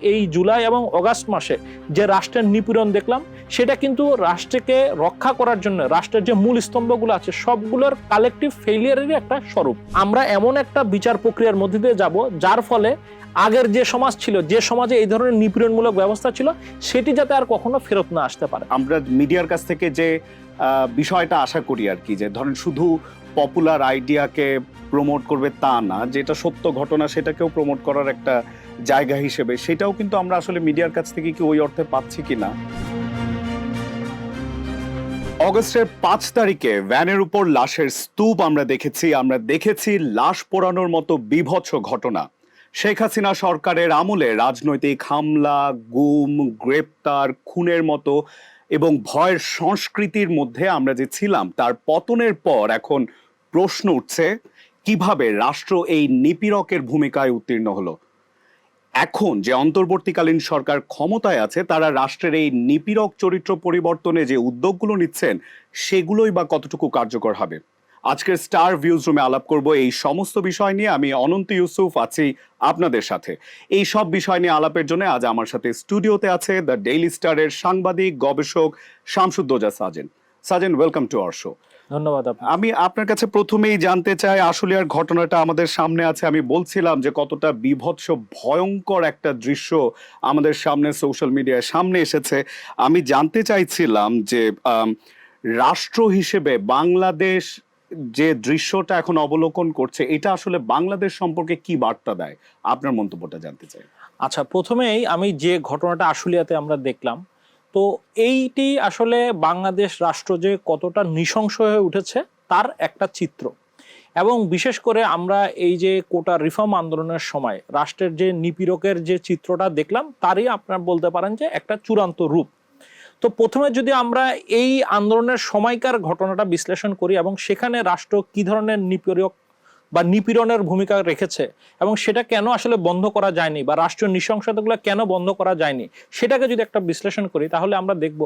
এই জুলাই এবং অগাস্ট মাসে যে রাষ্ট্রের নিপীড়ন দেখলাম, সেটা কিন্তু রাষ্ট্রকে রক্ষা করার জন্য, রাষ্ট্রের যে মূল স্তম্ভগুলো আছে, সবগুলোর কালেকটিভ ফেলিয়ারেরই একটা স্বরূপ। আমরা এমন একটা বিচার প্রক্রিয়ার মধ্যে দিয়ে যাব, যার ফলে আগের যে সমাজ ছিল, যে সমাজে এই ধরনের নিপীড়নমূলক ব্যবস্থা ছিল, সেটি যাতে আর কখনো ফেরত না আসতে পারে। আমরা মিডিয়ার কাছ থেকে যে বিষয়টা আশা করি আর কি, যে ধরেন শুধু পপুলার আইডিয়াকে প্রমোট করবে তা না, যেটা সত্য ঘটনা সেটাকেও প্রমোট করার একটা জায়গা হিসেবে, সেটাও কিন্তু আমরা আসলে মিডিয়ার কাছ থেকে কি ওই অর্থে পাচ্ছি কিনা অগস্টের পাঁচ তারিখে ভ্যানের উপর লাশের স্তূপ আমরা দেখেছি। আমরা দেখেছি লাশ পোড়ানোর মতো বিভৎস ঘটনা। শেখ হাসিনা সরকারের আমলে রাজনৈতিক হামলা, গুম, গ্রেপ্তার, খুনের মতো এবং ভয়ের সংস্কৃতির মধ্যে আমরা যে ছিলাম, তার পতনের পর এখন প্রশ্ন উঠছে, কীভাবে রাষ্ট্র এই নিপীড়কের ভূমিকায় উত্তীর্ণ হলো? এখন যে অন্তর্বর্তীকালীন সরকার ক্ষমতায় আছে, তারা রাষ্ট্রের এই নিপীড়ক চরিত্র পরিবর্তনে যে উদ্যোগগুলো নিচ্ছেন, সেগুলোই বা কতটুকু কার্যকর হবে? আজকের স্টার ভিউজ রুমে আলাপ করব এই সমস্ত বিষয় নিয়ে। আমি অনন্ত ইউসুফ আছি আপনাদের সাথে। এই সব বিষয় নিয়ে আলাপের জন্য আজ আমার সাথে স্টুডিওতে আছে দ্য ডেইলি স্টারের সাংবাদিক, গবেষক, Shamsuddoza Sajen. Sajen welcome to our show ধন্যবাদ। আমি আপনার কাছে প্রথমেই জানতে চাই আসলে আর ঘটনাটা আমাদের সামনে আছে। আমি বলছিলাম যে কতটা বিভৎস ভয়ঙ্কর একটা দৃশ্য আমাদের সামনে সোশ্যাল মিডিয়ায় সামনে এসেছে। আমি জানতে চাইছিলাম যে রাষ্ট্র হিসেবে বাংলাদেশ যে দৃশ্যটা এখন অবলোকন করছে এটা আসলে বাংলাদেশ সম্পর্কে কি বার্তা দেয়? আপনার মন্তব্যটা জানতে চাই। আচ্ছা প্রথমেই আমি যে ঘটনাটা আশুলিয়াতে আমরা দেখলাম তো এইটি আসলে বাংলাদেশ রাষ্ট্র যে কতটা নৃশংস হয়ে উঠেছে, তার একটা চিত্র। এবং বিশেষ করে আমরা এই যে কোটা রিফর্ম আন্দোলনের সময় রাষ্ট্রের যে নিপীড়কের যে চিত্রটা দেখলাম, তারই আপনারা বলতে পারেন যে একটা চূড়ান্ত রূপ। তো প্রথমে যদি আমরা এই আন্দোলনের সময়কার ঘটনাটা বিশ্লেষণ করি এবং সেখানে রাষ্ট্র কি ধরনের নিপীড়ক বা নিপীড়নের ভূমিকা রেখেছে এবং সেটা কেন আসলে বন্ধ করা যায়নি বা রাষ্ট্রীয় নৃশংসতাগুলো কেন বন্ধ করা যায়নি, সেটাকে যদি একটা বিশ্লেষণ করি তাহলে আমরা দেখব,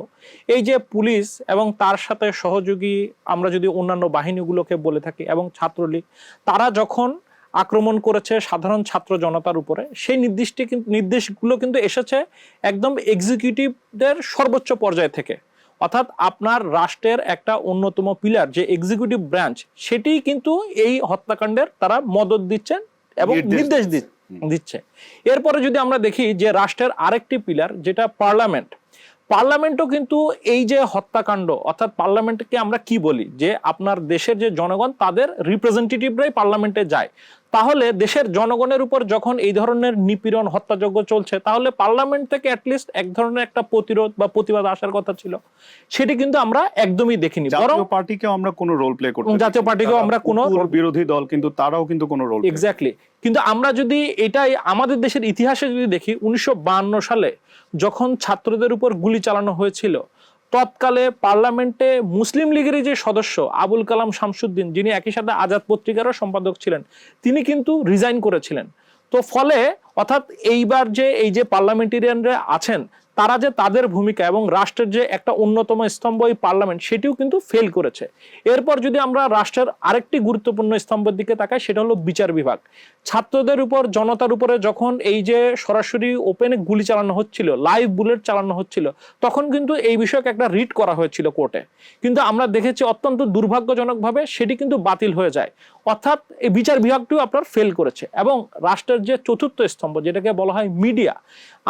এই যে পুলিশ এবং তার সাথে সহযোগী আমরা যদি অন্যান্য বাহিনীগুলোকে বলে থাকি এবং ছাত্রলীগ, তারা যখন আক্রমণ করেছে সাধারণ ছাত্র জনতার উপরে, সেই নির্দিষ্ট নির্দেশগুলো কিন্তু এসেছে একদম এক্সিকিউটিভদের সর্বোচ্চ পর্যায় থেকে। অর্থাৎ আপনার রাষ্ট্রের একটা অন্যতম পিলার যে এক্সিকিউটিভ ব্রাঞ্চ সেটি কিন্তু এই হত্যাকাণ্ডের তারা মদত দিচ্ছেন এবং নির্দেশ দিচ্ছে। দিচ্ছে। এরপরে যদি আমরা দেখি যে রাষ্ট্রের আরেকটি পিলার যেটা পার্লামেন্ট পার্লামেন্টও কিন্তু এই যে হত্যাকাণ্ড অর্থাৎ পার্লামেন্টকে আমরা কি বলি? যে আপনার দেশের যে জনগণ তাদের রিপ্রেজেন্টেটিভরাই পার্লামেন্টে যায়। তাহলে দেশের জনগণের উপর যখন এই ধরনের নিপীড়ন হত্যাযজ্ঞ চলছে তাহলে পার্লামেন্ট থেকে অ্যাটলিস্ট এক ধরনের একটা প্রতিরোধ বা প্রতিবাদ আসার কথা ছিল। সেটি কিন্তু আমরা একদমই দেখিনি। বরং জাতীয় পার্টিকেও আমরা কোনো রোল প্লে করতে জাতীয় পার্টিকেও আমরা কোনো বিরোধী দল কিন্তু তারাও কিন্তু কোনো রোল এক্স্যাক্টলি কিন্তু আমরা যদি এটাই আমাদের দেশের ইতিহাসে যদি দেখি উনিশশো সালে যখন ছাত্রদের উপর গুলি চালানো হয়েছিল, তৎকালে পার্লামেন্টে মুসলিম লীগেরই যে সদস্য আবুল কালাম শামসুদ্দিন, যিনি একই সাথে আজাদ পত্রিকারও সম্পাদক ছিলেন, তিনি কিন্তু রিজাইন করেছিলেন। তো ফলে অর্থাৎ এইবার যে এই যে পার্লামেন্টেরিয়ানরা আছেন তারা যে তাদের ভূমিকা এবং রাষ্ট্রের যে একটা অন্যতম স্তম্ভ এই পার্লামেন্ট, সেটিও কিন্তু ফেল করেছে। এরপর যদি আমরা রাষ্ট্রের আরেকটি গুরুত্বপূর্ণ স্তম্ভের দিকে তাকাই, সেটা হলো বিচার বিভাগ। ছাত্রদের উপর, জনতার উপরে যখন এই যে সরাসরি ওপেনে গুলি চালানো হচ্ছিল লাইভ বুলেট চালানো হচ্ছিল, তখন কিন্তু এই বিষয়কে একটা রিট করা হয়েছিল কোর্টে কিন্তু আমরা দেখেছি অত্যন্ত দুর্ভাগ্যজনকভাবে সেটি কিন্তু বাতিল হয়ে যায়। অর্থাৎ এই বিচার বিভাগটিও আপনার ফেল করেছে এবং রাষ্ট্রের যে চতুর্থ স্তম্ভ, যেটাকে বলা হয় মিডিয়া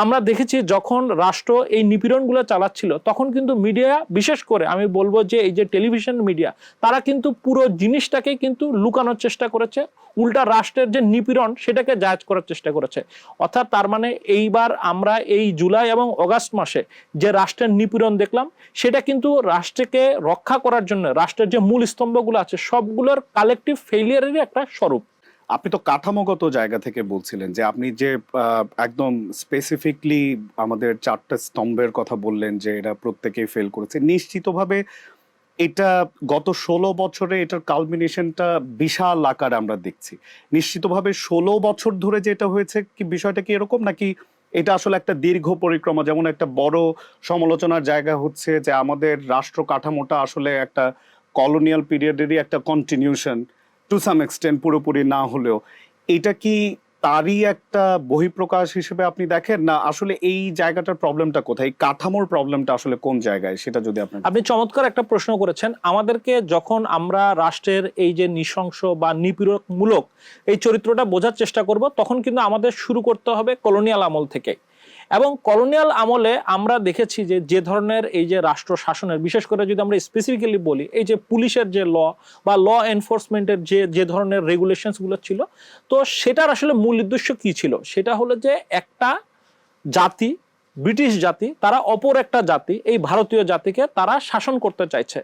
আমরা দেখেছি যখন রাষ্ট্র এই নিপীড়নগুলো চালাচ্ছিল, তখন কিন্তু মিডিয়া বিশেষ করে আমি বলব যে এই যে টেলিভিশন মিডিয়া তারা কিন্তু পুরো জিনিসটাকে কিন্তু লুকানোর চেষ্টা করেছে, উল্টা রাষ্ট্রের যে নিপীড়ন সেটাকে জায়জ করার চেষ্টা করেছে। অর্থাৎ তার মানে এইবার আমরা এই জুলাই এবং অগাস্ট মাসে যে রাষ্ট্রের নিপীড়ন দেখলাম, সেটা কিন্তু রাষ্ট্রকে রক্ষা করার জন্য, রাষ্ট্রের যে মূল স্তম্ভগুলো আছে, সবগুলোর কালেকটিভ ফেলিয়ারেরই একটা স্বরূপ। আপনি তো কাঠামোগত জায়গা থেকে বলছিলেন যে আপনি যে একদম স্পেসিফিকলি আমাদের চারটা স্তম্ভের কথা বললেন যে এরা প্রত্যেকেই ফেল করেছে, নিশ্চিতভাবে এটা গত ষোলো বছরে এটার কালমিনেশনটা বিশাল আকার আমরা দেখছি। নিশ্চিতভাবে ষোলো বছর ধরে যেটা হয়েছে, কি বিষয়টা কি এরকম? নাকি এটা আসলে একটা দীর্ঘ পরিক্রমা, যেমন একটা বড় সমালোচনার জায়গা হচ্ছে যে আমাদের রাষ্ট্র কাঠামোটা আসলে একটা কলোনিয়াল পিরিয়ডেরই একটা কন্টিনিউশন টু সাম এক্সটেন্ট পুরোপুরি না হলেও, এটা কি তারই একটা বহিঃপ্রকাশ হিসেবে আপনি দেখেন? না, আসলে এই জায়গাটার প্রবলেমটা কোথায়? এই কাঠামোর প্রবলেমটা আসলে কোন জায়গায়? সেটা যদি আপনি আপনি চমৎকার একটা প্রশ্ন করেছেন। আমাদেরকে যখন আমরা রাষ্ট্রের এই যে নৃশংস বা নিপীড়কমূলক এই চরিত্রটা বোঝার চেষ্টা করব, তখন কিন্তু আমাদের শুরু করতে হবে কলোনিয়াল আমল থেকে এবং কলোনিয়াল আমলে আমরা দেখেছি যে যে ধরনের এই যে রাষ্ট্র শাসনের, বিশেষ করে যদি আমরা স্পেসিফিক্যালি বলি, এই যে পুলিশের যে ল বা ল এনফোর্সমেন্টের যে যে ধরনের রেগুলেশনসগুলো ছিল, তো সেটার আসলে মূল উদ্দেশ্য কি ছিল? সেটা হলো যে একটা জাতি, ব্রিটিশ জাতি, তারা অপর একটা জাতি, এই ভারতীয় জাতিকে তারা শাসন করতে চাইছে।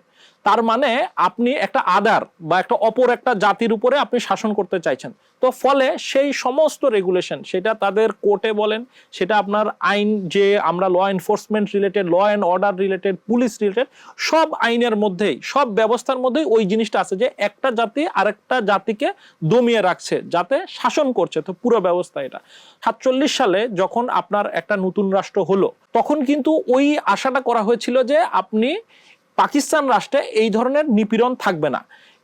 তার মানে আপনি একটা আদার বা একটা অপর একটা জাতির উপরে আপনি শাসন করতে চাইছেন। তো ফলে সেই সমস্ত রেগুলেশন সেটা তাদের কোর্টে বলেন, সেটা আপনার আইন যে আমরা law enforcement related law and order related police related সব আইনের মধ্যেই, সব ব্যবস্থার মধ্যেই ওই জিনিসটা আছে যে একটা জাতি আরেকটা জাতিকে দমিয়ে রাখছে, যাতে শাসন করছে। তো পুরো ব্যবস্থা এটা। সাতচল্লিশ সালে যখন আপনার একটা নতুন রাষ্ট্র হলো, তখন কিন্তু ওই আশাটা করা হয়েছিল যে আপনি পাকিস্তান রাষ্ট্রে এই ধরনের নিপীড়ন থাকবে না।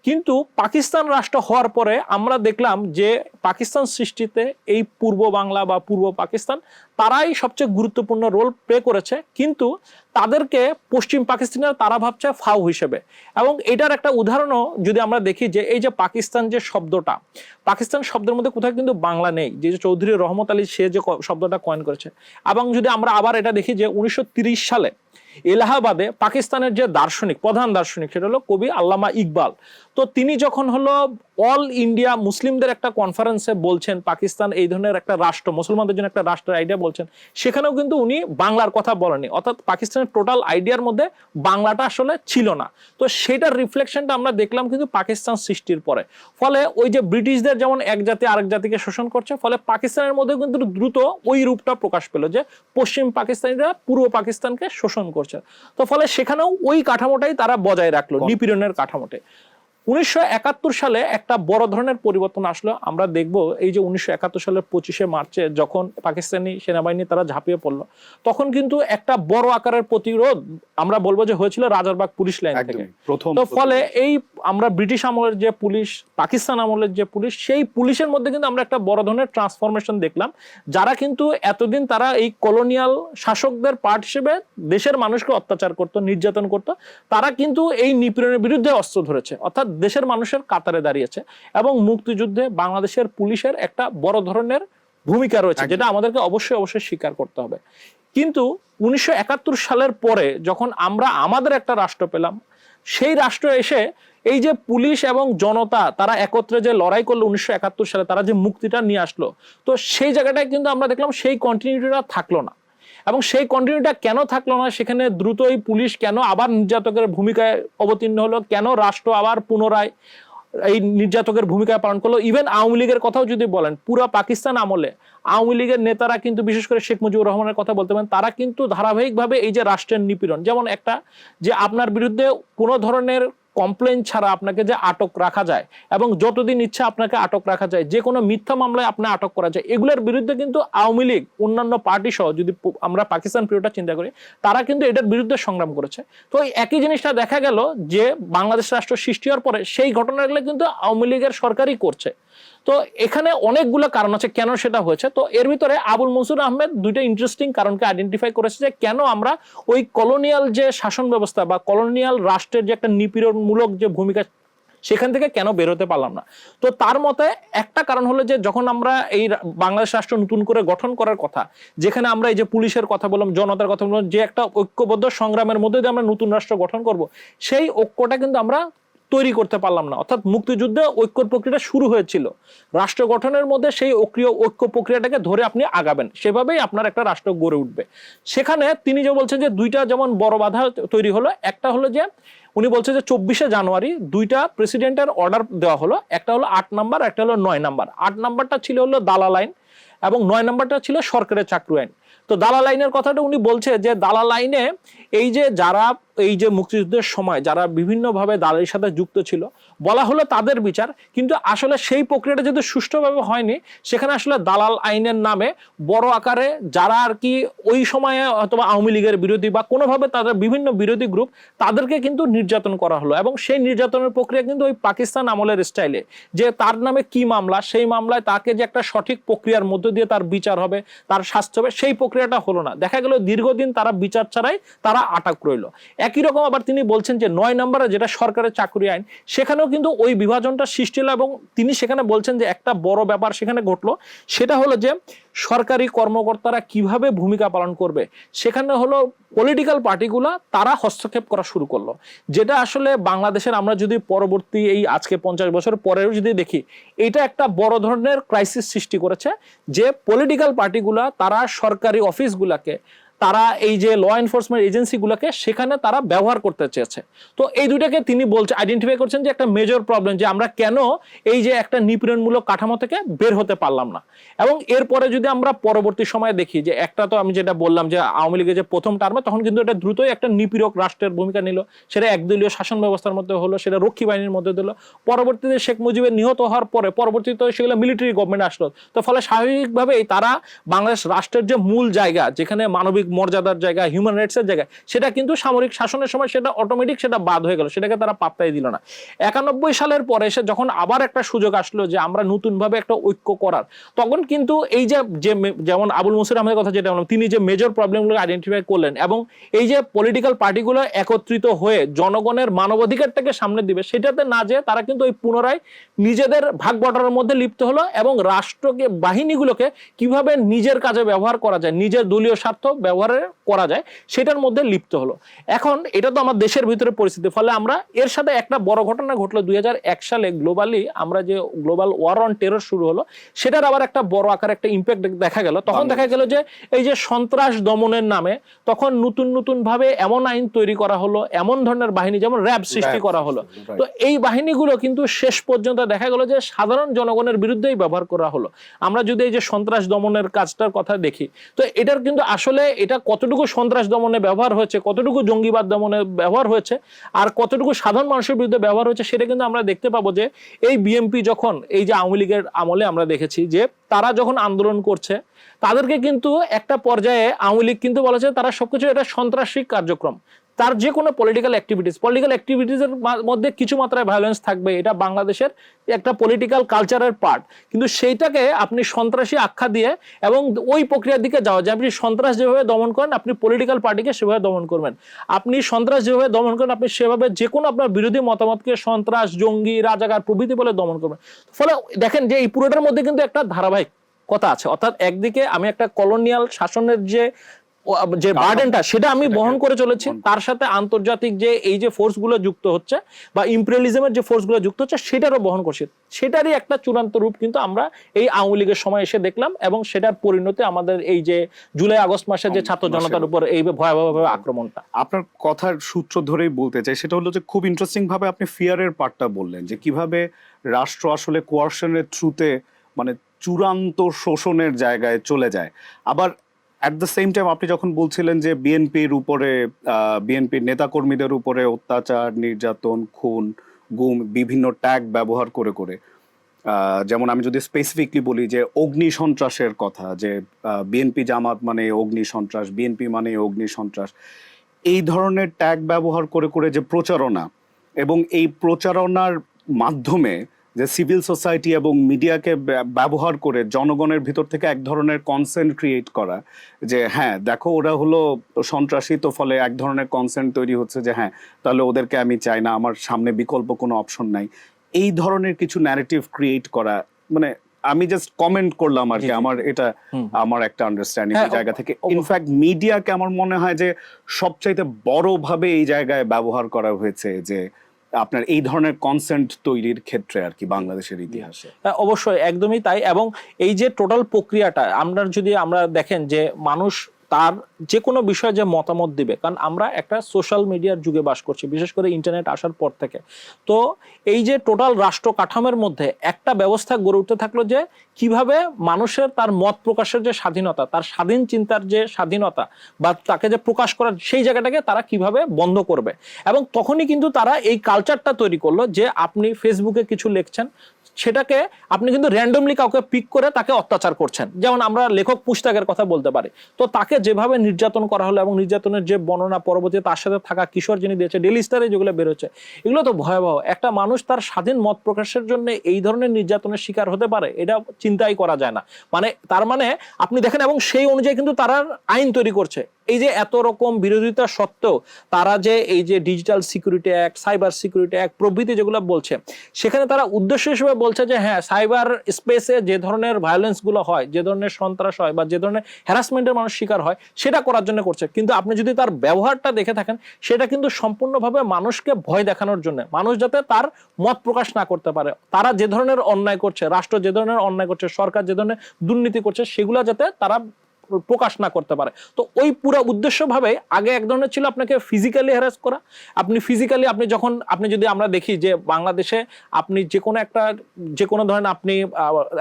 কিন্তু পাকিস্তান রাষ্ট্র হওয়ার পরে আমরা দেখলাম যে পাকিস্তান সৃষ্টিতে এই পূর্ব বাংলা বা পূর্ব পাকিস্তান তারাই সবচেয়ে গুরুত্বপূর্ণ রোল প্লে করেছে। কিন্তু তাদেরকে পশ্চিম পাকিস্তানের তারা ভাবছে ফাউ হিসেবে। এবং এটার একটা উদাহরণও যদি আমরা দেখি যে এই যে পাকিস্তান যে শব্দটা, পাকিস্তান শব্দের মধ্যে কোথাও কিন্তু বাংলা নেই। যে চৌধুরী রহমত আলী, সে যে শব্দটা কয়েন করেছে। এবং যদি আমরা আবার এটা দেখি যে উনিশশো সালে এলাহাবাদে পাকিস্তানের যে দার্শনিক, প্রধান দার্শনিক, সেটা হলো কবি আল্লামা ইকবাল। তো তিনি যখন হলো অল ইন্ডিয়া মুসলিমদের একটা কনফারেন্সে বলছেন, পাকিস্তান এই ধরনের একটা রাষ্ট্র, মুসলমানদের জন্য একটা রাষ্ট্রের আইডিয়া বলছেন। সেখানেও কিন্তু উনি বাংলার কথা বলেনি অর্থাৎ পাকিস্তানের টোটাল আইডিয়ার মধ্যে বাংলাটা আসলে ছিল না। তো সেটার রিফ্লেকশনটা আমরা দেখলাম কিন্তু পাকিস্তান সৃষ্টির পরে। ফলে ওই যে ব্রিটিশদের যেমন এক জাতি আরেক জাতিকে শোষণ করছে ফলে পাকিস্তানের মধ্যে কিন্তু দ্রুত ওই রূপটা প্রকাশ পেল যে পশ্চিম পাকিস্তানিরা পূর্ব পাকিস্তানকে শোষণ করছে। তো ফলে সেখানেও ওই কাঠামোটাই তারা বজায় রাখল নিপীড়নের কাঠামোটে উনিশশো একাত্তর সালে একটা বড় ধরনের পরিবর্তন আসলো। আমরা দেখব এই যে উনিশশো একাত্তর সালের পঁচিশে মার্চে যখন পাকিস্তানি সেনাবাহিনী তারা ঝাঁপিয়ে পড়ল তখন কিন্তু একটা বড় আকারের প্রতিরোধ আমরা বলব যে হয়েছিল রাজারবাগ পুলিশ লাইন থেকে। তো ফলে এই আমরা ব্রিটিশ আমলের যে পুলিশ পাকিস্তান আমলের যে পুলিশ সেই পুলিশের মধ্যে কিন্তু আমরা একটা বড় ধরনের ট্রান্সফরমেশন দেখলাম যারা কিন্তু এতদিন তারা এই কলোনিয়াল শাসকদের পার্ট হিসেবে দেশের মানুষকে অত্যাচার করত নির্যাতন করত তারা কিন্তু এই নিপীড়নের বিরুদ্ধে অস্ত্র ধরেছে। অর্থাৎ দেশের মানুষের কাতারে দাঁড়িয়েছে এবং মুক্তিযুদ্ধে বাংলাদেশের পুলিশের একটা বড় ধরনের ভূমিকা রয়েছে যেটা আমাদেরকে অবশ্যই অবশ্যই স্বীকার করতে হবে। কিন্তু উনিশশো একাত্তর সালের পরে যখন আমরা আমাদের একটা রাষ্ট্র পেলাম সেই রাষ্ট্র এসে এই যে পুলিশ এবং জনতা তারা একত্রে যে লড়াই করল উনিশশো একাত্তর সালে তারা যে মুক্তিটা নিয়ে আসলো তো সেই জায়গাটায় কিন্তু আমরা দেখলাম সেই কন্টিনিউটিটা থাকল না। এবং সেই কন্টিনিউটা কেন থাকল না? সেখানে দ্রুতই পুলিশ কেন আবার নির্যাতকের ভূমিকায় অবতীর্ণ হলো? কেন রাষ্ট্র আবার পুনরায় এই নির্যাতকের ভূমিকা পালন করল? ইভেন আওয়ামী লীগের কথাও যদি বলেন, পুরো পাকিস্তান আমলে আওয়ামী লীগের নেতারা কিন্তু বিশেষ করে শেখ মুজিবুর রহমানের কথা বলতে পারেন, তারা কিন্তু ধারাবাহিকভাবে এই যে রাষ্ট্রের নিপীড়ন, যেমন একটা যে আপনার বিরুদ্ধে কোনো ধরনের কমপ্লেন ছাড়া আপনাকে যে আটক রাখা যায় এবং যতদিন ইচ্ছে আপনাকে আটক রাখা যায়, যে কোনো মিথ্যা মামলায় আপনি আটক করা যায়। এগুলোর বিরুদ্ধে কিন্তু আওয়ামী লীগ, অন্যান্য পার্টি সহ যদি আমরা পাকিস্তান পিরিয়ডটা চিন্তা করি, তারা কিন্তু এটার বিরুদ্ধে সংগ্রাম করেছে। তো একই জিনিসটা দেখা গেল যে বাংলাদেশ রাষ্ট্র সৃষ্টি হওয়ার পরে সেই ঘটনাগুলো কিন্তু আওয়ামী লীগের সরকারই করছে। তো এখানে অনেকগুলো কারণ আছে কেন সেটা হয়েছে। তো এর ভিতরে আবুল মনসুর আহমেদ দুইটা ইন্টারেস্টিং কারণকে আইডেন্টিফাই করেছে যে কেন আমরা ওই কলোনিয়াল যে শাসন ব্যবস্থা বা কলোনিয়াল রাষ্ট্রের যে একটা নিপীড়নমূলক যে ভূমিকা, সেখান থেকে কেন বেরোতে পারলাম না? তো তার মতে একটা কারণ হলো যে যখন আমরা এই বাংলাদেশ রাষ্ট্র নতুন করে গঠন করার কথা, যেখানে আমরা এই যে পুলিশের কথা বললাম, জনতার কথা বললাম, যে একটা ঐক্যবদ্ধ সংগ্রামের মধ্যে দিয়ে আমরা নতুন রাষ্ট্র গঠন করব, সেই ঐক্যটা কিন্তু আমরা তৈরি করতে পারলাম না। অর্থাৎ মুক্তিযুদ্ধে ঐক্যর প্রক্রিয়াটা শুরু হয়েছিল। রাষ্ট্র গঠনের মধ্যে সেই ঐক্য ঐক্য প্রক্রিয়াটাকে ধরে আপনি আগাবেন। সেভাবেই আপনার একটা রাষ্ট্র গড়ে উঠবে। সেখানে তিনি যে বলছেন যে দুইটা যেমন বড় বাধা তৈরি হলো, একটা হলো যে উনি বলছে যে চব্বিশে জানুয়ারি দুইটা প্রেসিডেন্টের অর্ডার দেওয়া হলো। একটা হলো আট নাম্বার, একটা হলো নয় নাম্বার। আট নাম্বারটা ছিল হলো দালাল আইন এবং নয় নাম্বারটা ছিল সরকারের চাকরি আইন। তো দালাল আইনের কথাটা উনি বলছে যে দালাল আইনে এই যে যারা এই যে মুক্তিযুদ্ধের সময় যারা বিভিন্নভাবে দালালির সাথে যুক্ত ছিল, বলা হলো তাদের বিচার, কিন্তু আসলে সেই প্রক্রিয়াটা যদি সুষ্ঠুভাবে হয়নি, সেখানে আসলে দালাল আইনের নামে বড় আকারে যারা আর কি ওই সময়ে অথবা আওয়ামী লীগের বিরোধী বা কোনোভাবে তাদের বিভিন্ন বিরোধী গ্রুপ তাদেরকে কিন্তু নির্যাতন করা হলো। এবং সেই নির্যাতনের প্রক্রিয়া কিন্তু ওই পাকিস্তান আমলের স্টাইলে যে তার নামে কি মামলা, সেই মামলায় তাকে যে একটা সঠিক প্রক্রিয়ার মধ্য দিয়ে তার বিচার হবে, তার শাস্তি হবে, সেই প্রক্রিয়াটা হলো না। দেখা গেল দীর্ঘদিন তারা বিচার ছাড়াই তারা আটক রইল। একই রকম আবার তিনি বলছেন যে নয় নম্বরে যেটা সরকারের চাকরি আইন, সেখানেও কিন্তু ওই বিভাজনটা সৃষ্টি হলো এবং তিনি সেখানে বলছেন যে একটা বড় ব্যাপার সেখানে ঘটলো। সেটা হলো যে সরকারি কর্মকর্তারা কীভাবে ভূমিকা পালন করবে, সেখানে হলো পলিটিক্যাল পার্টিগুলা তারা হস্তক্ষেপ করা শুরু করল। যেটা আসলে বাংলাদেশের আমরা যদি পরবর্তী এই আজকে পঞ্চাশ বছর পরেও যদি দেখি, এটা একটা বড় ধরনের ক্রাইসিস সৃষ্টি করেছে যে পলিটিক্যাল পার্টিগুলা তারা সরকারি অফিসগুলাকে তারা এই যে ল এনফোর্সমেন্ট এজেন্সিগুলোকে সেখানে তারা ব্যবহার করতে চেয়েছে। তো এই দুইটাকে তিনি বলছে আইডেন্টিফাই করছেন যে একটা মেজর প্রবলেম যে আমরা কেন এই যে একটা নিপীড়নমূলক কাঠামো থেকে বের হতে পারলাম না। এবং এরপরে যদি আমরা পরবর্তী সময়ে দেখি যে একটা তো আমি যেটা বললাম যে আওয়ামী লীগের যে প্রথম টার্মে তখন কিন্তু এটা দ্রুতই একটা নিপীড়ক রাষ্ট্রের ভূমিকা নিল। সেটা একদলীয় শাসন ব্যবস্থার মধ্যে হলো, সেটা রক্ষী বাহিনীর মধ্যে দিল। পরবর্তীতে শেখ মুজিবের নিহত হওয়ার পরে, পরবর্তীতে সেগুলো মিলিটারি গভর্নমেন্ট আসলো। তো ফলে স্বাভাবিকভাবেই তারা বাংলাদেশ রাষ্ট্রের যে মূল জায়গা, যেখানে মানবিক মর্যাদার জায়গা হিউম্যান রাইটসের জায়গা, সেটা কিন্তু সামরিক শাসনের সময় সেটা অটোমেটিক সেটা বাদ হয়ে গেল, সেটাকে তারা পাত্তাই দিল না। একানব্বই সালের পরে এসে যখন আবার একটা সুযোগ আসলো যে আমরা নতুনভাবে একটা ঐক্য করার, তখন কিন্তু এই যে যেমন আবুল মুসির আহমেদের কথা যেটা বললাম, তিনি যে মেজর প্রবলেমগুলো আইডেন্টিফাই করলেন এবং এই যে পলিটিক্যাল পার্টিগুলো একত্রিত হয়ে জনগণের মানবাধিকারটাকে সামনে দিবে, সেটাতে না যে তারা কিন্তু ওই পুনরায় নিজেদের ভাগ বটারের মধ্যে লিপ্ত হলো এবং রাষ্ট্রকে, বাহিনীগুলোকে কীভাবে নিজের কাজে ব্যবহার করা যায়, নিজের দলীয় স্বার্থ ব্যবহারে করা যায় সেটার মধ্যে লিপ্ত হলো। এখন এটা তো আমার দেশের ভিতরে পরিস্থিতি ফলে আমরা এর সাথে একটা বড় ঘটনা ঘটলো দুই সালে গ্লোবালি আমরা যে গ্লোবাল ওয়ার অন টেরর শুরু হলো সেটার আবার একটা বড় আকার একটা ইম্প্যাক্ট দেখা গেল। তখন দেখা গেল যে এই যে সন্ত্রাস দমনের নামে তখন নতুন নতুন ভাবে এমন আইন তৈরি করা হলো এমন ধরনের বাহিনী যেমন র্যাব সৃষ্টি করা হলো। তো এই বাহিনীগুলো কিন্তু শেষ পর্যন্ত দেখা গেল যে সাধারণ জনগণের বিরুদ্ধেই ব্যবহার করা হলো। আমরা যদি এই যে সন্ত্রাস দমনের কাজটার কথা দেখি তো এটার কিন্তু আসলে এটা কতটুকু সন্ত্রাস দমনে ব্যবহার হয়েছে, কতটুকু জঙ্গিবাদ দমনে ব্যবহার হয়েছে, আর কতটুকু সাধারণ মানুষের বিরুদ্ধে ব্যবহার হয়েছে, সেটা কিন্তু আমরা দেখতে পাবো যে এই বিএমপি যখন এই যে আওয়ামী লীগের আমলে আমরা দেখেছি যে তারা যখন আন্দোলন করছে, তাদেরকে কিন্তু একটা পর্যায়ে আওয়ামী লীগ কিন্তু বলেছে তারা সবকিছু এটা সন্ত্রাসী কার্যক্রম। তার যে কোনো পলিটিক্যাল অ্যাক্টিভিটিস পলিটিক্যাল অ্যাক্টিভিটিসের মধ্যে কিছু মাত্রায় ভায়োলেন্স থাকবে, এটা বাংলাদেশের একটা পলিটিক্যাল কালচারের পার্ট কিন্তু সেইটাকে আপনি সন্ত্রাসী আখ্যা দিয়ে এবং ওই প্রক্রিয়ার দিকে যাওয়া যে আপনি সন্ত্রাস যেভাবে দমন করেন, আপনি পলিটিক্যাল পার্টিকে সেভাবে দমন করবেন। আপনি সন্ত্রাস যেভাবে দমন করেন, আপনি সেভাবে যে কোনো আপনার বিরোধী মতামতকে সন্ত্রাস, জঙ্গি, রাজাকার প্রভৃতি বলে দমন করবেন। ফলে দেখেন যে এই পুরোটার মধ্যে কিন্তু একটা ধারাবাহিক কথা আছে। অর্থাৎ একদিকে আমি একটা কলোনিয়াল শাসনের যে যে বার্ডেনটা সেটা আমি বহন করে চলেছি। তার সাথে আন্তর্জাতিক যে এই যে ফোর্সগুলো যুক্ত হচ্ছে বা ইম্পেরিয়ালিজমের যে ফোর্সগুলো যুক্ত হচ্ছে সেটারও বহন করছি। সেটারই একটা চূড়ান্ত রূপ কিন্তু আমরা এই আওয়ামী লীগের সময় এসে দেখলাম এবং সেটার পরিণতি আমাদের এই যে জুলাই আগস্ট মাসে যে ছাত্র জনতার উপর এই ভয়াবহভাবে আক্রমণটা। আপনার কথার সূত্র ধরেই বলতে চাই সেটা হলো যে খুব ইন্টারেস্টিং ভাবে আপনি ফিয়ারের পার্টটা বললেন যে কীভাবে রাষ্ট্র আসলে কোয়ার্শনের থ্রুতে মানে চূড়ান্ত শোষণের জায়গায় চলে যায়। আবার অ্যাট দ্য সেম টাইম আপনি যখন বলছিলেন যে বিএনপির উপরে বিএনপির নেতাকর্মীদের উপরে অত্যাচার, নির্যাতন, খুন, গুম, বিভিন্ন ট্যাগ ব্যবহার করে করে যেমন আমি যদি স্পেসিফিকলি বলি যে অগ্নি সন্ত্রাসের কথা, যে বিএনপি জামাত মানে অগ্নি সন্ত্রাস বিএনপি মানে অগ্নি সন্ত্রাস, এই ধরনের ট্যাগ ব্যবহার করে করে যে প্রচারণা এবং এই প্রচারণার মাধ্যমে যে সিভিল সোসাইটি এবং মিডিয়াকে ব্যবহার করে জনগণের ভিতর থেকে এক ধরনের কনসেন্ট ক্রিয়েট করা যে হ্যাঁ দেখো ওরা হলো সন্ত্রাসী তো ফলে এক ধরনের কনসেন্ট তৈরি হচ্ছে যে হ্যাঁ তাহলে ওদেরকে আমি চাই না আমার সামনে বিকল্প কোনো অপশন নাই। এই ধরনের কিছু ন্যারেটিভ ক্রিয়েট করা মানে আমি জাস্ট কমেন্ট করলাম আর কি। আমার এটা আমার একটা আন্ডারস্ট্যান্ডিং জায়গা থেকে। ইনফ্যাক্ট মিডিয়াকে আমার মনে হয় যে সবচাইতে বড়ভাবে এই জায়গায় ব্যবহার করা হয়েছে যে আপনার এই ধরনের কনসেন্ট তৈরির ক্ষেত্রে আর কি বাংলাদেশের ইতিহাসে। হ্যাঁ, অবশ্যই একদমই তাই। এবং এই যে টোটাল প্রক্রিয়াটা আমরা যদি আমরা দেখেন যে মানুষ তার যে কোনো বিষয়ে যে মতামত দিবে, কারণ আমরা একটা সোশ্যাল মিডিয়ার যুগে বাস করছি, বিশেষ করে ইন্টারনেট আসার পর থেকে। তো এই যে টোটাল রাষ্ট্র কাঠামোর মধ্যে একটা ব্যবস্থা গড়ে উঠতে থাকল যে, কীভাবে মানুষের তার মত প্রকাশের যে স্বাধীনতা, তার স্বাধীন চিন্তার যে স্বাধীনতা বা তাকে যে প্রকাশ করার সেই জায়গাটাকে তারা কীভাবে বন্ধ করবে। এবং তখনই কিন্তু তারা এই কালচারটা তৈরি করল যে, আপনি ফেসবুকে কিছু লিখছেন, সেটাকে আপনি কিন্তু র্যান্ডমলি কাউকে পিক করে তাকে অত্যাচার করছেন। যেমন আমরা লেখক পুস্তকের কথা বলতে পারি। তো তাকে যেভাবে নির্যাতন করা হলো এবং নির্যাতনের যে বর্ণনা পরবর্তী তার সাথে থাকা কিশোর যিনি দিয়েছে ডেলি স্টারে যেগুলো বেরোচ্ছে, এগুলো তো ভয়াবহ। একটা মানুষ তার স্বাধীন মত প্রকাশের জন্য এই ধরনের নির্যাতনের শিকার হতে পারে, এটা চিন্তাই করা যায় না। মানে তার মানে আপনি দেখেন এবং সেই অনুযায়ী কিন্তু তারা আইন তৈরি করছে। এই যে এত রকম বিরোধিতা সত্ত্বেও তারা যে এই যে digital security act cyber security act প্রভৃতি যেগুলো বলছে, সেখানে তারা উদ্দেশ্য হিসেবে বলছে যে হ্যাঁ সাইবার স্পেসে যে ধরনের ভায়োলেন্সগুলো হয়, যে ধরনের সন্ত্রাস হয় বা যে ধরনের হ্যারাসমেন্টের মানুষ শিকার হয়, সেটা করার জন্য করছে। কিন্তু আপনি যদি তার ব্যবহারটা দেখে থাকেন, সেটা কিন্তু সম্পূর্ণভাবে মানুষকে ভয় দেখানোর জন্য, মানুষ যাতে তার মত প্রকাশ না করতে পারে। তারা যে ধরনের অন্যায় করছে, রাষ্ট্র যে ধরনের অন্যায় করছে, সরকার যে ধরনের দুর্নীতি করছে, সেগুলো যাতে তারা প্রকাশ না করতে পারে। তো ওই পুরো উদ্দেশ্য ভাবে আগে এক ধরনের ছিল আপনাকে ফিজিক্যালি হ্যারাস করা। আপনি ফিজিক্যালি আপনি যখন, আপনি যদি আমরা দেখি যে বাংলাদেশে আপনি যে কোনো একটা, যে কোনো ধরেন আপনি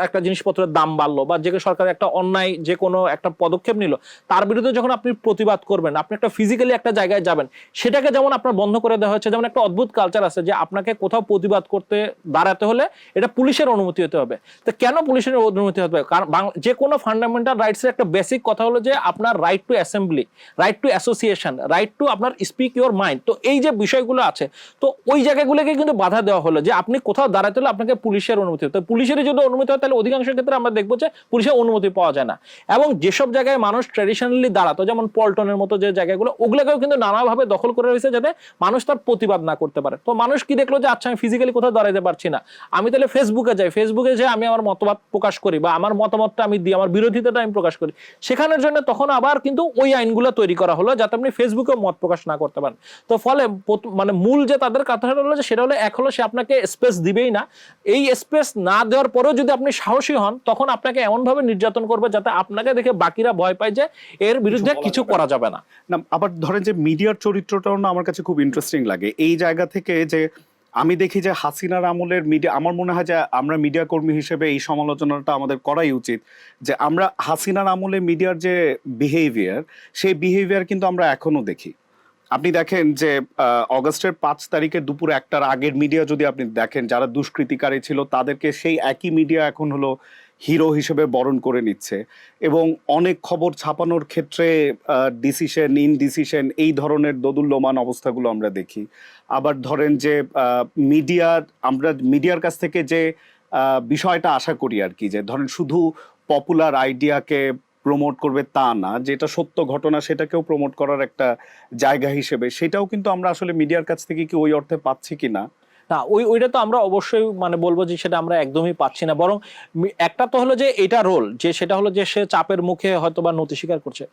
একটা জিনিসপত্রের দাম বাড়লো বা যে সরকার একটা অন্যায় যে কোনো একটা পদক্ষেপ নিল, তার বিরুদ্ধে যখন আপনি প্রতিবাদ করবেন, আপনি একটা ফিজিক্যালি একটা জায়গায় যাবেন, সেটাকে যেমন আপনার বন্ধ করে দেওয়া হয়েছে, যেমন একটা অদ্ভুত কালচার আছে যে আপনাকে কোথাও প্রতিবাদ করতে দাঁড়াতে হলে এটা পুলিশের অনুমতি হতে হবে। তো কেন পুলিশের অনুমতি হতে হবে? কারণ যে কোনো ফান্ডামেন্টাল রাইটসের একটা বেসিক কথা হলো যে আপনার right to assembly right to association right to আপনার স্পিক ইউর মাইন্ড তো এই যে বিষয়গুলো আছে, তো ওই জায়গাগুলোকে কিন্তু বাধা দেওয়া হলো যে আপনি কোথাও দাঁড়াতে হলে আপনাকে পুলিশের অনুমতি হতে হবে। পুলিশেরই যদি অনুমতি হয়, তাহলে অধিকাংশ ক্ষেত্রে আমরা দেখব যে পুলিশের অনুমতি পাওয়া যায় না। এবং যেসব জায়গায় মানুষ ট্রেডিশনালি দাঁড়াতো, যেমন পল্টনের মতো যে জায়গাগুলো, ওগুলোকেও কিন্তু নানাভাবে দখল করে রয়েছে যাতে মানুষ তার প্রতিবাদ না করতে পারে। তো মানুষ কি দেখল যে আচ্ছা আমি ফিজিক্যালি কোথাও দাঁড়াতে পারছি না। আমি তাহলে ফেসবুকে যাই। ফেসবুকে যে আমি আমার মতবাদ প্রকাশ করি বা আমার মতামতটা আমি দিই, আমার বিরোধিতাটা আমি প্রকাশ করি। সেখানের জন্য তখন আবার কিন্তু ওই আইনগুলো তৈরি করা হলো যাতে আপনি ফেসবুকে মত প্রকাশ না করতে পারেন। তো ফলে মানে মূল যে তাদের কথা হলো যে সেটা হলো এক হলো সে আপনাকে স্পেস দিবেই না। এই স্পেস না দেওয়ার পরেও যদি আপনি সাহসী হন তখন আপনাকে এমনভাবে নির্যাতন করবে যাতে আপনাকে দেখে বাকিরা ভয় পায় যে এর বিরুদ্ধে কিছু করা যাবে না। না আবার ধরেন যে মিডিয়ার চরিত্রটাও না আমার কাছে খুব ইন্টারেস্টিং লাগে। এই জায়গা থেকে যে আমি দেখি যে হাসিনার আমলের মিডিয়া আমার মনে হয় যে আমরা মিডিয়া কর্মী হিসেবে এই সমালোচনাটা আমাদের করাই উচিত যে আমরা হাসিনার আমলে মিডিয়ার যে বিহেভিয়ার সেই বিহেভিয়ার কিন্তু আমরা এখনও দেখি। আপনি দেখেন যে অগস্টের পাঁচ তারিখে দুপুর একটার আগের মিডিয়া যদি আপনি দেখেন, যারা দুষ্কৃতিকারী ছিল তাদেরকে সেই একই মিডিয়া এখন হলো হিরো হিসেবে বরণ করে নিচ্ছে। এবং অনেক খবর ছাপানোর ক্ষেত্রে ডিসিশন ইন ডিসিশন এই ধরনের দোদুল্যমান অবস্থাগুলো আমরা দেখি। আবার ধরেন যে মিডিয়ার আমরা মিডিয়ার কাছ থেকে যে বিষয়টা আশা করি আর কি, যে ধরেন শুধু পপুলার আইডিয়াকে প্রমোট করবে তা না, যেটা সত্য ঘটনা সেটাকেও প্রমোট করার একটা জায়গা হিসেবে, সেটাও কিন্তু আমরা আসলে মিডিয়ার কাছ থেকে কি ওই অর্থে পাচ্ছি কি না না, ওই, ওইটা তো আমরা অবশ্যই মানে বলব যে সেটা আমরা একদমই পাচ্ছি না। বরং একটা তো হলো যে এটা রোল যে সেটা হলো যে সে চাপের মুখে হয়তো বা নতি স্বীকার করছে।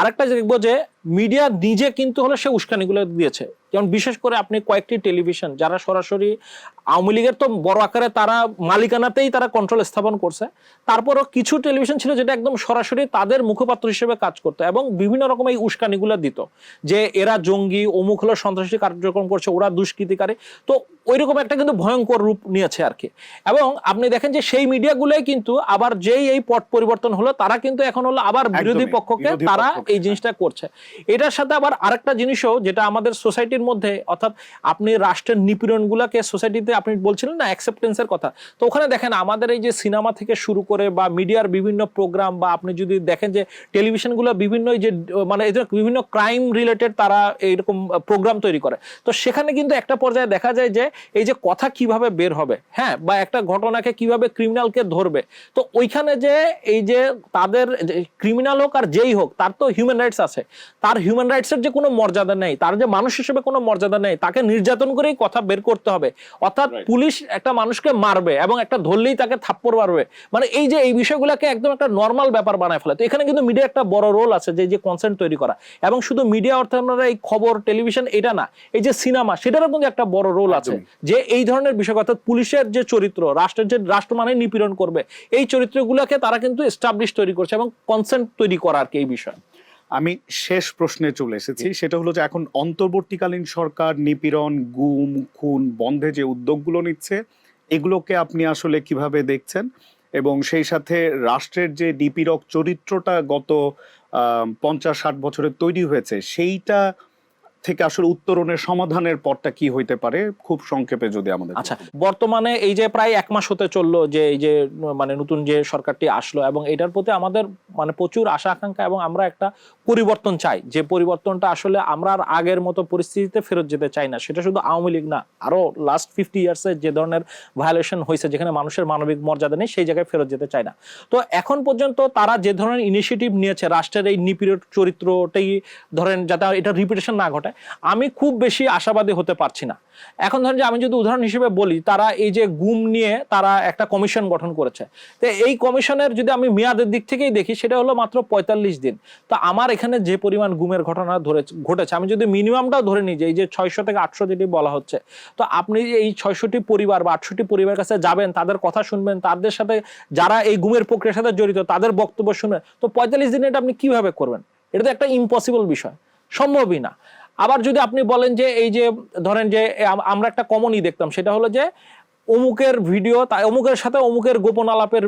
আরেকটা দেখব যে মিডিয়া নিজে কিন্তু হলো সে উস্কানিগুলো দিয়েছে। যেমন বিশেষ করে আপনি কয়েকটি টেলিভিশন যারা সরাসরি আওয়ামী লীগের তো বড় আকারে তারা মালিকানাতেই তারা কন্ট্রোল স্থাপন করছে, তারপরও কিছু টেলিভিশন ছিল যেটা একদম সরাসরি তাদের মুখপাত্র হিসেবে কাজ করতো এবং বিভিন্ন রকম এই উস্কানিগুলো দিত। যে এরা জঙ্গি, অমুক হলো সন্ত্রাসী কার্যক্রম করছে, ওরা দুষ্কৃতিকারী। তো ওইরকম একটা কিন্তু ভয়ঙ্কর রূপ নিয়েছে আর কি। এবং আপনি দেখেন যে সেই মিডিয়াগুলোই কিন্তু আবার যেই এই পট পরিবর্তন হলো তারা কিন্তু এখন হলো আবার বিরোধী পক্ষকে তারা এই জিনিসটা করছে। এটার সাথে আবার আরেকটা জিনিসও যেটা আমাদের সোসাইটির মধ্যে অর্থাৎ আপনি রাষ্ট্রের নিপীড়ন গুলাকে সোসাইটিতে আপনি বলছিলেন না অ্যাকসেপ্টেন্সের কথা। তো ওখানে দেখেন আমাদের এই যে সিনেমা থেকে শুরু করে বা মিডিয়ার বিভিন্ন প্রোগ্রাম বা আপনি যদি দেখেন যে টেলিভিশনগুলো বিভিন্ন যে মানে এদের বিভিন্ন ক্রাইম রিলেটেড তারা এইরকম প্রোগ্রাম তৈরি করে। তো সেখানে কিন্তু একটা পর্যায়ে দেখা যায় যে এই যে কথা কীভাবে বের হবে হ্যাঁ বা একটা ঘটনাকে কীভাবে ক্রিমিনালকে ধরবে তো ওইখানে যে এই যে তাদের ক্রিমিনাল হোক আর যেই হোক তার তো হিউম্যান রাইটস আছে তার হিউম্যান রাইটসের যে কোনো মর্যাদা নেই তার যে মানুষ হিসেবে কোনো মর্যাদা নেই তাকে নির্যাতন করেই কথা বের করতে হবে অর্থাৎ পুলিশ একটা মানুষকে মারবে এবং একটা ধরলেই তাকে থাপ্পড় মারবে মানে এই যে এই বিষয়গুলোকে একদম একটা নর্মাল ব্যাপার বানায় ফেলে তো এখানে কিন্তু মিডিয়া একটা বড় রোল আছে যে যে কনসেন্ট তৈরি করা এবং শুধু মিডিয়া অর্থে আমরা এই খবর টেলিভিশন এটা না এই যে সিনেমা সেটারও কিন্তু একটা বড় রোল আছে। যে এই ধরনের বিষয় অর্থাৎ পুলিশের যে চরিত্র রাষ্ট্রের যে রাষ্ট্র মানে নিপীড়ন করবে এই চরিত্রগুলোকে তারা কিন্তু এস্টাবলিশ তৈরি করছে এবং কনসেন্ট তৈরি করা আর কি এই বিষয়। আমি শেষ প্রশ্নে চলে এসেছি সেটা হলো যে এখন অন্তর্বর্তীকালীন সরকার নিপীড়ন গুম খুন বন্ধে যে উদ্যোগগুলো নিচ্ছে এগুলোকে আপনি আসলে কীভাবে দেখছেন? এবং সেই সাথে রাষ্ট্রের যে নিপীড়ক চরিত্রটা গত পঞ্চাশ ষাট বছরে তৈরি হয়েছে সেইটা থেকে আসলে উত্তরণের সমাধানের পথটা কি হইতে পারে খুব সংক্ষেপে যদি আমাদের আচ্ছা বর্তমানে এই যে প্রায় এক মাস হতে চলল যে এই যে মানে নতুন যে সরকারটি আসলো এবং এটার প্রতি আমাদের মানে প্রচুর আশা আকাঙ্ক্ষা এবং আমরা একটা পরিবর্তন চাই। যে পরিবর্তনটা আসলে আমরা আর আগের মতো পরিস্থিতিতে ফেরত যেতে চাই না সেটা শুধু আওয়ামী লীগ না আরও লাস্ট ফিফটি ইয়ার্সে যে ধরনের ভায়োলেশন হয়েছে যেখানে মানুষের মানবিক মর্যাদা নেই সেই জায়গায় ফেরত যেতে চায় না। তো এখন পর্যন্ত তারা যে ধরনের ইনিশিয়েটিভ নিয়েছে রাষ্ট্রের এই নিপীড়িত চরিত্রটাই ধরেন যাতে এটা রিপিটেশন না ঘটে আমি খুব বেশি আশাবাদী হতে পারছি না। এখন ধরেন যে আমি যদি উদাহরণ হিসেবে বলি, তারা এই যে গুম নিয়ে তারা একটা কমিশন গঠন করেছে। তো এই কমিশনের যদি আমি মেয়াদের দিক থেকেই দেখি, সেটা হলো মাত্র পঁয়তাল্লিশ দিন। তো আমার এখানে যে পরিমাণ গুমের ঘটনা ধরে ঘটেছে, আমি যদি মিনিমামটাও ধরে নিই যে এই যে ছয়শো থেকে আটশো যেটি বলা হচ্ছে, তো আপনি এই ছয়শোটি পরিবার বা আটশোটি পরিবার কাছে যাবেন, তাদের কথা শুনবেন, তাদের সাথে যারা এই গুমের প্রক্রিয়ার সাথে জড়িত, তাদের বক্তব্য শুনবেন, তো পঁয়তাল্লিশ দিনে এটা আপনি কীভাবে করবেন? এটা তো একটা ইম্পসিবল বিষয়। সম্ভবই না। আবার যদি আপনি বলেন যে এই যে ধরেন যে আমরা একটা কমনই দেখতাম, সেটা হলো যে অমুকের ভিডিও তাই অমুকের সাথে অমুকের গোপন আলাপের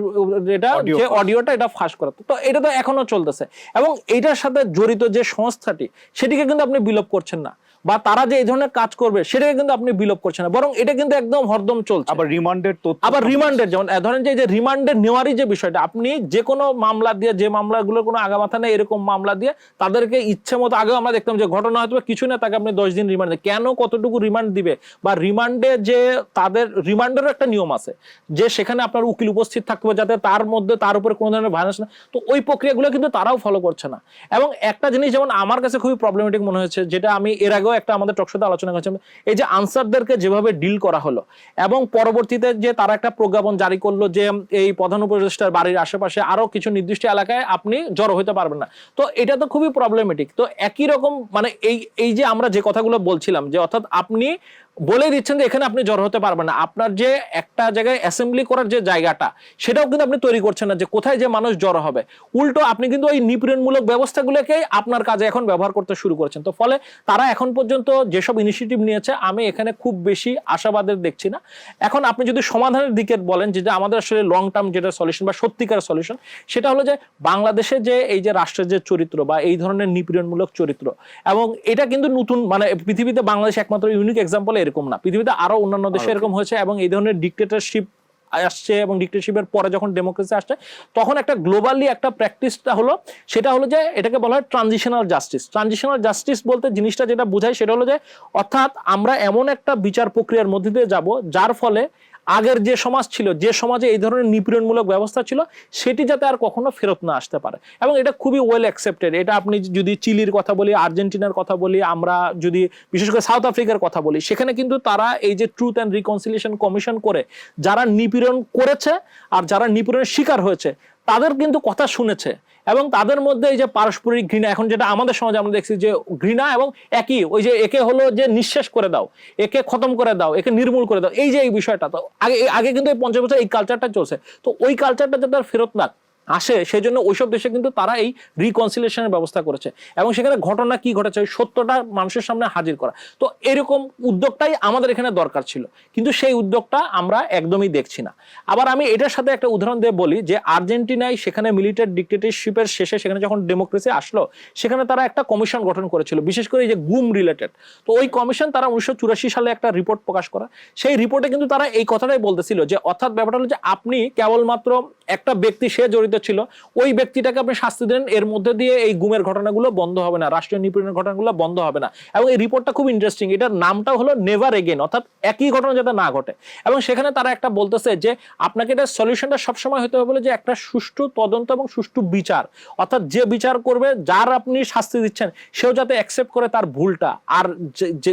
এটা যে অডিওটা এটা ফাঁস করা। তো এটা তো এখনও চলতেছে। এবং এটার সাথে জড়িত যে সংস্থাটি সেটিকে কিন্তু আপনি বিলোপ করছেন না। বা তারা যে এই ধরনের কাজ করবে সেটাকে কিন্তু আপনি বিলোপ করছেন না। বরং এটা কিন্তু একদম হরদম চলছে। আবার রিমান্ডের তথ্য আবার রিমান্ডের যেমন ধরেন যে যে রিমান্ডের নেওয়ারই যে বিষয়টা আপনি যে কোনো মামলা দিয়ে যে মামলাগুলোর কোনো আগামাথা নেই এরকম মামলা দিয়ে তাদেরকে ইচ্ছে মতো আগেও আমরা দেখতাম যে ঘটনা হয়তো কিছু না তাকে আপনি দশ দিন রিমান্ড কেন কতটুকু রিমান্ড দিবে? বা রিমান্ডে যে তাদের রিমান্ডেরও একটা নিয়ম আছে, যে সেখানে আপনার উকিল উপস্থিত থাকবে যাতে তার মধ্যে, তার উপরে কোনো ধরনের ভায়োলেন্স না, তো ওই প্রক্রিয়াগুলো কিন্তু তারাও ফলো করছে না। এবং একটা জিনিস যেমন আমার কাছে খুবই প্রবলেমেটিক মনে হয়েছে, যেটা আমি এর আগেও একটা আমাদের টকশোতে আলোচনা করেছিলাম, এই যে আনসারদেরকে যেভাবে ডিল করা হলো, এবং পরবর্তীতে যে তারা একটা প্রজ্ঞাপন জারি করল যে এই প্রধান উপদেষ্টার বাড়ির আশেপাশে আরও কিছু নির্দিষ্ট এলাকায় আপনি জড়ো হতে পারবেন না। তো এটা তো খুবই প্রবলেমেটিক তো একই রকম মানে এই এই যে আমরা যে কথাগুলো বলছিলাম, যে অর্থাৎ আপনি বলে দিচ্ছেন যে এখানে আপনি জড়ো হতে পারবেন না। আপনার যে একটা জায়গায় অ্যাসেম্বলি করার যে জায়গাটা, সেটাও কিন্তু আপনি তৈরি করছেন না যে কোথায় যে মানুষ জড়ো হবে। উল্টো আপনি কিন্তু ওই নিপীড়নমূলক ব্যবস্থাগুলোকে আপনার কাজে এখন ব্যবহার করতে শুরু করেছেন। তো ফলে তারা এখন পর্যন্ত যেসব ইনিশিয়েটিভ নিয়েছে, আমি এখানে খুব বেশি আশাবাদের দেখছি না। এখন আপনি যদি সমাধানের দিকে বলেন যে আমাদের আসলে লং টার্ম যেটা সলিউশন বা সত্যিকার সলিউশন সেটা হলো যে বাংলাদেশে যে এই যে রাষ্ট্রের যে চরিত্র বা এই ধরনের নিপীড়নমূলক চরিত্র, এবং এটা কিন্তু নতুন মানে পৃথিবীতে বাংলাদেশ একমাত্র ইউনিক এক্সাম্পল এরকম না। পৃথিবীতে আরও অন্যান্য দেশে এরকম হয়েছে এবং এই ধরনের ডিক্টেটারশিপ আসছে এবং ডিক্টেটরশিপের পরে যখন ডেমোক্রেসি আসছে তখন একটা গ্লোবালি একটা প্র্যাকটিসটা হলো সেটা হলো যে এটাকে বলা হয় ট্রানজিশনাল জাস্টিস ট্রানজিশনাল জাস্টিস বলতে জিনিসটা যেটা বোঝায় সেটা হলো যে অর্থাৎ আমরা এমন একটা বিচার প্রক্রিয়ার মধ্যে দিয়ে যাব যার ফলে আগের যে সমাজ ছিল, যে সমাজে এই ধরনের নিপীড়নমূলক ব্যবস্থা ছিল, সেটি যাতে আর কখনো ফেরত না আসতে পারে। এবং এটা খুবই ওয়েল অ্যাকসেপ্টেড এটা আপনি যদি চিলির কথা বলি, আর্জেন্টিনার কথা বলি, আমরা যদি বিশেষ করে সাউথ আফ্রিকার কথা বলি, সেখানে কিন্তু তারা এই যে ট্রুথ অ্যান্ড রিকনসিলিয়েশন কমিশন করে, যারা নিপীড়ন করেছে আর যারা নিপীড়নের শিকার হয়েছে তাদের কিন্তু কথা শুনেছে এবং তাদের মধ্যে এই যে পারস্পরিক ঘৃণা, এখন যেটা আমাদের সমাজে আমরা দেখছি যে ঘৃণা এবং একই, ওই যে একে হলো যে নিঃশেষ করে দাও, একে খতম করে দাও, একে নির্মূল করে দাও, এই যে এই বিষয়টা, তো আগে আগে কিন্তু এই পঞ্চাশ বছর এই কালচারটা চলছে। তো ওই কালচারটা যাতে ফেরত না আসে সেই জন্য ওইসব দেশে কিন্তু তারা এই রিকনসিলিয়েশনের ব্যবস্থা করেছে। এবং সেখানে ঘটনা কি ঘটেছে সত্যটা মানুষের সামনে হাজির করা। তো এরকম উদ্যোগটাই আমাদের এখানে দরকার ছিল। কিন্তু সেই উদ্যোগটা আমরা একদমই দেখছি না। আবার আমি এটার সাথে একটা উদাহরণ দিয়ে বলি যে, আর্জেন্টিনায় সেখানে মিলিটারি ডিক্টেটরশিপের শেষে সেখানে যখন ডেমোক্রেসি আসলো, সেখানে তারা একটা কমিশন গঠন করেছিল, বিশেষ করে এই যে গুম রিলেটেড। তো ওই কমিশন তারা উনিশশো চুরাশি সালে একটা রিপোর্ট প্রকাশ করা। সেই রিপোর্টে কিন্তু তারা এই কথাটাই বলতেছিল যে, অর্থাৎ ব্যাপারটা হলো যে, আপনি কেবলমাত্র একটা ব্যক্তি সে জড়িত ছিল, ওই ব্যক্তিটাকে আপনি শাস্তি দেন, এর মধ্যে দিয়ে এই গুমের ঘটনাগুলো বন্ধ হবে না, রাষ্ট্রীয় নিপীড়নের ঘটনাগুলো বন্ধ হবে না। এবং এই রিপোর্টটা খুব ইন্টারেস্টিং এটার নামটা হলো নেভার এগেন অর্থাৎ একই ঘটনা যাতে না ঘটে। এবং সেখানে তারা একটা বলতেছে যে আপনাকে এটা সলিউশনটা সবসময় হতে হবে বলে যে একটা সুষ্ঠু তদন্ত এবং সুষ্ঠু বিচার অর্থাৎ যে বিচার করবে যার আপনি শাস্তি দিচ্ছেন সেও যাতে অ্যাকসেপ্ট করে তার ভুলটা। আর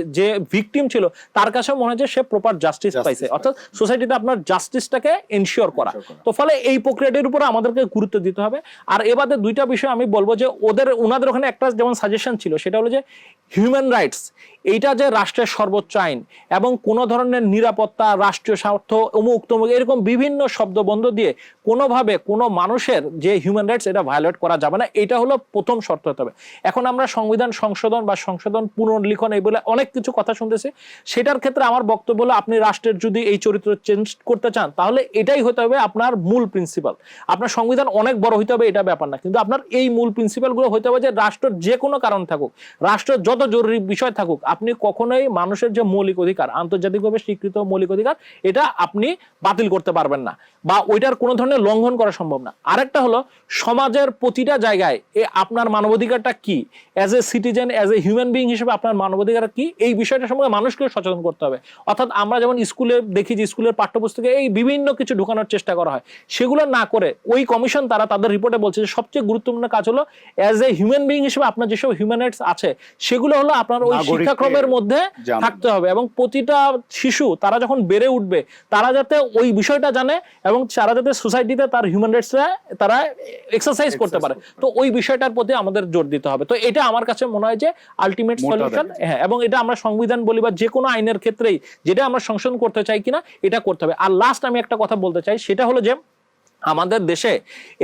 যে- ভিকটিম ছিল তার কাছেও মনে হয় যে সে প্রপার জাস্টিস পাইছে। অর্থাৎ সোসাইটিতে আপনার জাস্টিসটাকে এনশিওর করা। করা। তো ফলে এই প্রক্রিয়াটির উপরে আমাদেরকে গুরুত্ব দিতে হবে। আর এবারে দুইটা বিষয় আমি বলব যে ওদের ওনাদের ওখানে একটা যেমন সাজেশন ছিল সেটা হলো যে হিউম্যান রাইটস এইটা যে রাষ্ট্রের সর্বোচ্চ আইন এবং কোনো ধরনের নিরাপত্তা, রাষ্ট্রীয় স্বার্থ, অমুক তমুক, এরকম বিভিন্ন শব্দবন্ধ দিয়ে কোনোভাবে কোনো মানুষের যে হিউম্যান রাইটস এটা ভায়োলেট করা যাবে না। এটা হলো প্রথম শর্ত হতে হবে। এখন আমরা সংবিধান সংশোধন বা সংশোধন পুনর্লিখন এই বলে অনেক কিছু কথা শুনতেছি। সেটার ক্ষেত্রে আমার বক্তব্য হলো, আপনি রাষ্ট্রের যদি এই চরিত্র চেঞ্জ করতে চান, তাহলে এটাই হতে হবে আপনার মূল প্রিন্সিপাল আপনার সংবিধান অনেক বড় হইতে হবে, এটা ব্যাপার না। কিন্তু আপনার এই মূল প্রিন্সিপালগুলো হইতে হবে যে রাষ্ট্রের যে কোনো কারণ থাকুক রাষ্ট্রের যত জরুরি বিষয় থাকুক, আপনি কখনোই মানুষের যে মৌলিক অধিকার আন্তর্জাতিকভাবে স্বীকৃত মৌলিক অধিকার এটা আপনি বাতিল করতে পারবেন না বা ওইটার কোনো ধরনের লঙ্ঘন করা সম্ভব না। আরেকটা হলো সমাজের প্রতিটা জায়গায় এ আপনার মানবাধিকারটা কি? As a citizen as a human being হিসেবে আপনার মানবাধিকার কি? এই বিষয়টা সম্পর্কে মানুষকে সচেতন করতে হবে। অর্থাৎ আমরা যেমন স্কুলে দেখি যে স্কুলের পাঠ্যপুস্তকে এই বিভিন্ন কিছু ঢুকানোর চেষ্টা করা হয়। সেগুলো না করে ওই কমিশন তারা তাদের রিপোর্টে বলছে যে সবচেয়ে গুরুত্বপূর্ণ কাজ হলো অ্যাজ এ হিউম্যান বিং হিসেবে আপনার যেসব হিউম্যান রাইটস আছে সেগুলো হলো আপনার ওই শিক্ষাক্রমের মধ্যে জানানো। থাকতে হবে এবং প্রতিটা শিশু তারা যখন বেড়ে উঠবে তারা যাতে ওই বিষয়টা জানে এবং তারা যাতে সোসাইটিতে তার হিউম্যান রাইটসটা তারা এক্সারসাইজ করতে পারে। তো ওই বিষয়টার প্রতি আমাদের জোর দিতে হবে। তো এটা আমার কাছে মনে হয় যে আলটিমেট মোটা সলিউশন হ্যাঁ এবং এটা আমরা সংবিধান বলি বা যে কোনো আইনের ক্ষেত্রেই যেটা আমরা সংশোধন করতে চাই কিনা এটা করতে হবে। আর লাস্ট আমি একটা কথা বলতে চাই সেটা হলো যে আমাদের দেশে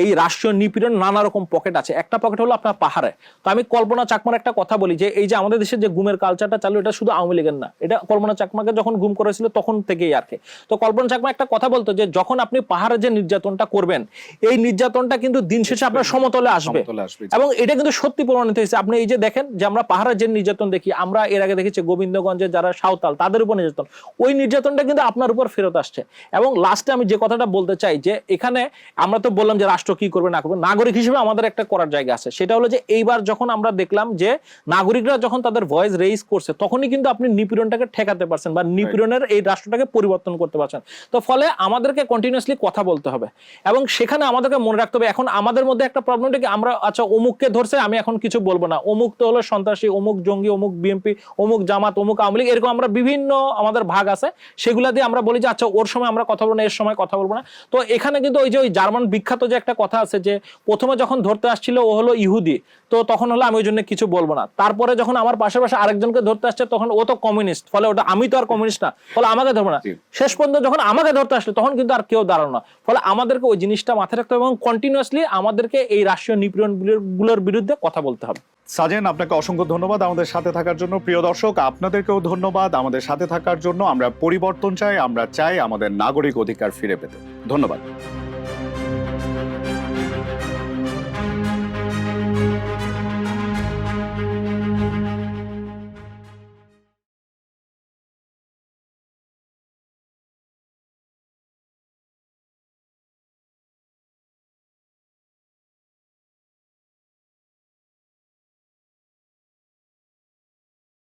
এই রাষ্ট্রীয় নিপীড়ন নানা রকম পকেট আছে। একটা পকেট হলো আপনার পাহাড়ে। তো আমি কল্পনা চাকমার একটা কথা বলি যে এই যে আমাদের দেশে যে গুমের কালচারটা চালু এটা শুধু আওয়ামী লীগের না। এটা কল্পনা চাকমাকে যখন গুম করেছিল তখন থেকেই আর কি। তো কল্পনা চাকমা একটা কথা বলতো যে যখন আপনি পাহাড়ে যে নির্যাতনটা করবেন এই নির্যাতনটা কিন্তু দিন শেষে আপনার সমতলে আসবে। এবং এটা কিন্তু সত্যি প্রমাণিত হয়েছে। আপনি এই যে দেখেন যে আমরা পাহাড়ের যে নির্যাতন দেখি আমরা এর আগে দেখেছি গোবিন্দগঞ্জে যারা সাঁওতাল তাদের উপর নির্যাতন। ওই নির্যাতনটা কিন্তু আপনার উপর ফেরত আসছে। এবং লাস্টে আমি যে কথাটা বলতে চাই যে এখানে আমরা তো বললাম যে রাষ্ট্র কি করবে না করবে। নাগরিক হিসেবে আমাদের একটা করার জায়গা আছে। সেটা হলো যে এইবার যখন আমরা দেখলাম যে নাগরিকরা যখন তাদের ভয়েস রেইজ করছে তখনই কিন্তু আপনি নিপীড়নটাকে ঠেকাতে পারছেন বা নিপীড়নের এই রাষ্ট্রটাকে পরিবর্তন করতে পারছেন। তো ফলে আমাদেরকে কন্টিনিউয়াসলি কথা বলতে হবে। এবং সেখানে আমাদেরকে মনে রাখতে হবে এখন আমাদের মধ্যে একটা প্রবলেমটা কি আমরা আচ্ছা অমুককে ধরছে আমি এখন কিছু বলব না। অমুক তো হলো সন্ত্রাসী অমুক জঙ্গি অমুক বিএনপি অমুক জামাত অমুক আওয়ামী লীগ এরকম আমরা বিভিন্ন আমাদের ভাগ আছে। সেগুলা দিয়ে আমরা বলি যে আচ্ছা ওর সময় আমরা কথা বলব না এর সময় কথা বলব না। তো এখানে কিন্তু ওই যে ওই জার্মান বিখ্যাত যে একটা কথা আছে যে প্রথমে যখন ধরতে আসছিল ও হলো ইহুদি তো তখন হলো আমি ওই জন্য কিছু বলব না। তারপরে যখন আমার পাশে পাশে আরেকজনকে ধরতে আসছে তখন ও তো কমিউনিস্ট ফলে ওটা আমি তো আর কমিউনিস্ট না ফলে আমাকে ধরবো না। শেষ পর্যন্ত যখন আমাকে ধরতে আসলো তখন কিন্তু আর কেউ দাঁড়ানো না। ফলে আমাদেরকে ওই জিনিসটা মাথায় রাখতে হবে এবং কন্টিনিউয়াসলি আমাদেরকে এই রাষ্ট্রীয় নিপীড়নগুলোর বিরুদ্ধে কথা বলতে হবে। সাজেন আপনাকে অসংখ্য ধন্যবাদ আমাদের সাথে থাকার জন্য। প্রিয় দর্শক আপনাদেরকেও ধন্যবাদ। আমাদের সাথে থাকার জন্য আমরা পরিবর্তন চাই আমরা চাই আমাদের নাগরিক অধিকার ফিরে পেতে। ধন্যবাদ।